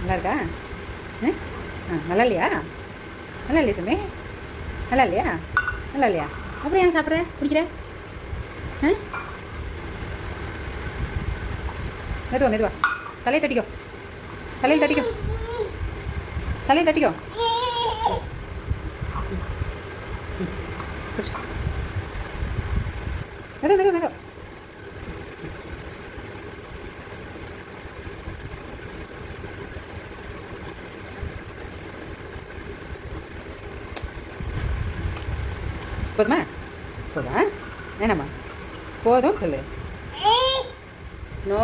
நல்லா இருக்கா ஆ? ஆ நல்லா இல்லையா நல்லா இல்லையா சாமி? நல்லா இல்லையா நல்லா இல்லையா அப்புறம் ஏன் சாப்பிட்ற? குடிக்கிற? ஆ? மெதுவா மெதுவா. தலையை தட்டிக்கோ. தலையில் தட்டிக்கோ. தலையில் தட்டிக்கோ ம், குடிச்சுக்கோ மெதுவா மெதுவா மெதுவா போதுமா? போதுமா? வேணாமா? போதும் சொல்லு. நோ.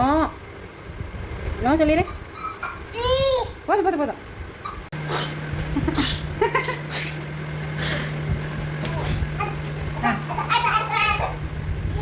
நோ சொல்லிடு போதும் போதும் போதும் ஆ. ஆ பிடிச்சிக்கா பிடிச்சிக்கா ஏறிக்க ஆ ஏறிக்கோ ஏறு ஆ ஏறு நல்ல அப்பா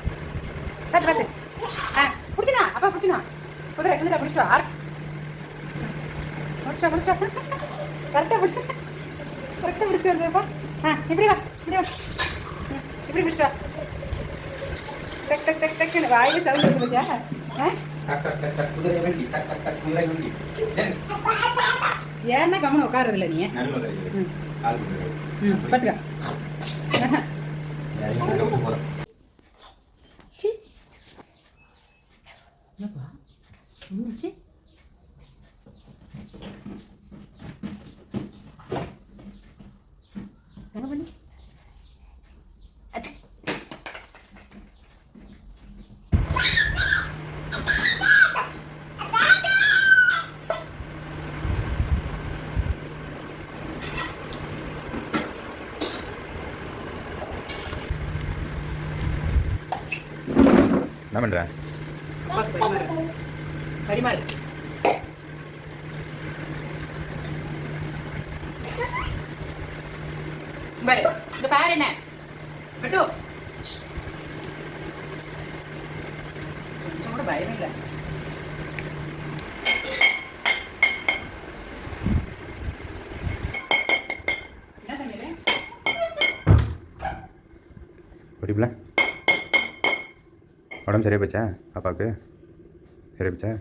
பிடிச்சிட்டோ ஹார்ஸ் பிடிச்சிட்டா பிடிச்சிட்டா கரெக்டாக பிடிச்சிட்டா கரெக்டாக பிடிச்சிட்டு வருதுப்பா ஆ இப்படி வா இப்படி வா. இப்படி பிடிச்சிட்டு வா டக் டக் டக் டக் வாயில் சவுண்ட் வந்து பார்த்தியா. ஏன்னா கவனம் உட்காருறது இல்லை நீ. ம். என்னப்பா? என்னாச்சு எங்க பண்ணி என்ன அப்பாக்கு பரிமாறு பரிமாறு பாரு இந்த பாரு என்ன? விட்டு. கொஞ்சம் கூட பயம் இல்லை. என்ன உடம்பு சரியா போச்சா பாப்பாவுக்கு சரியா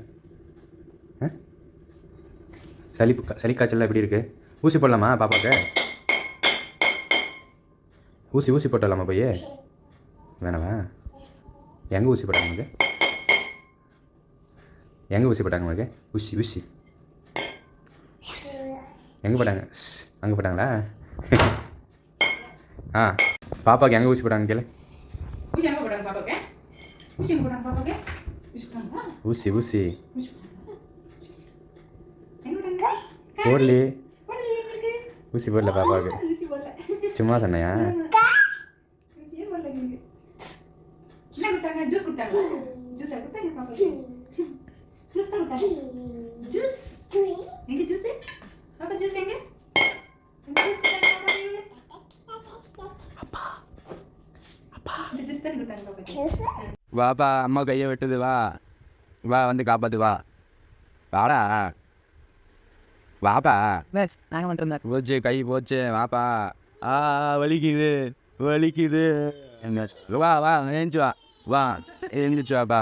ஆ? சளி சளி காய்ச்சல்லாம் எப்படி இருக்கு? ஊசி போடலாமா பாப்பாவுக்கு? ஊசி ஊசி போட்டுடலாமா போய்? வேணாவா? எங்கே ஊசி போட்டாங்க உங்களுக்கு? எங்கே ஊசி போட்டாங்க உனக்கு ஊசி ஊசி. எங்கே போட்டாங்க? அங்கே போட்டாங்களா? ஆ பாப்பாவுக்கு எங்கே ஊசி போட்டாங்க கேளு. ஊசி எங்கே போட்டாங்க பாப்பாக்கு ஊசி எங்கே போட்டாங்க பாப்பாக்கு ஊசி போடாங்களா ஊசி ஊசி ஊசி போடாங்களா எங்க போடாங்க போடலையே போடலையே எங்க இருக்கு ஊசி போடல பாப்பாவுக்கு ஊசி போடல சும்மா சொன்னையா ஊசியே போடல வாப்பா அம்மா கையை வெட்டுது வா. வா வந்து காப்பாத்து வா. வாடா. வாப்பா. நாங்க மட்டும் போச்சு கை போச்சு வாப்பா. ஆ வலிக்குது வலிக்குது? வா வா ஏஞ்சி வா. வா எழுந்திரிச்சு வாப்பா.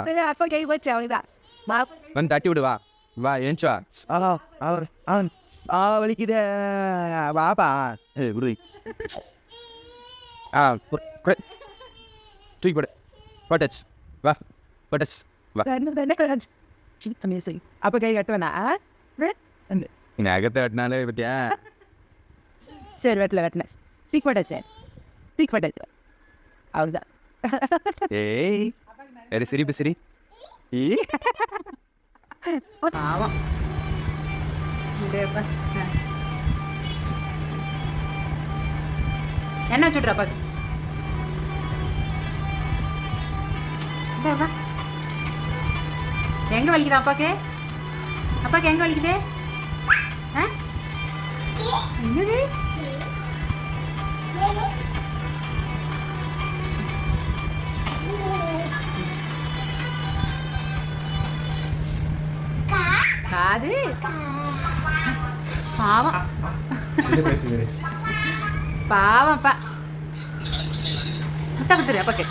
கை வச்சு அவனுதான். வந்து தட்டி விடு வா. வா ஏஞ்சி வா. ஆ ஆ ஆ ஆ வலிக்குது. வாப்பா. ஏ குரு ஆ. தூக்கி போடு. போட்டச்சு. வா போட்டச்சு வா அப்ப கை கட்டுவேனா நகத்தை வெட்டினாலே பத்தியா சரி வெட்டல வெட்டினேன் தூக்கி போட்டாச்சு தூக்கி போட்டாச்சு அவ்வளோதான் ஏய் வேறு சிரிப்பு சிரி ஈ பாவம் இந்தேப்பா. ஆ. என்ன சுடுற அப்பா எங்க வலிக்குது அப்பாக்கு? அப்பாக்கு எங்க வலிக்குது? ஆ? என்னது? காது? பாவம். பாவம்ப்பா முட்டை குத்துரு அப்பாக்கு.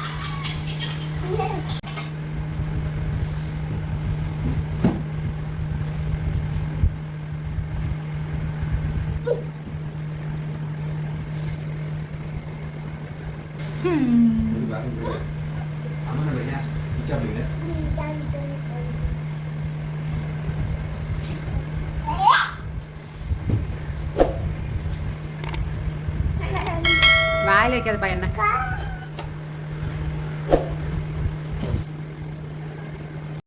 வாயில் வைக்காதப்பா என்ன?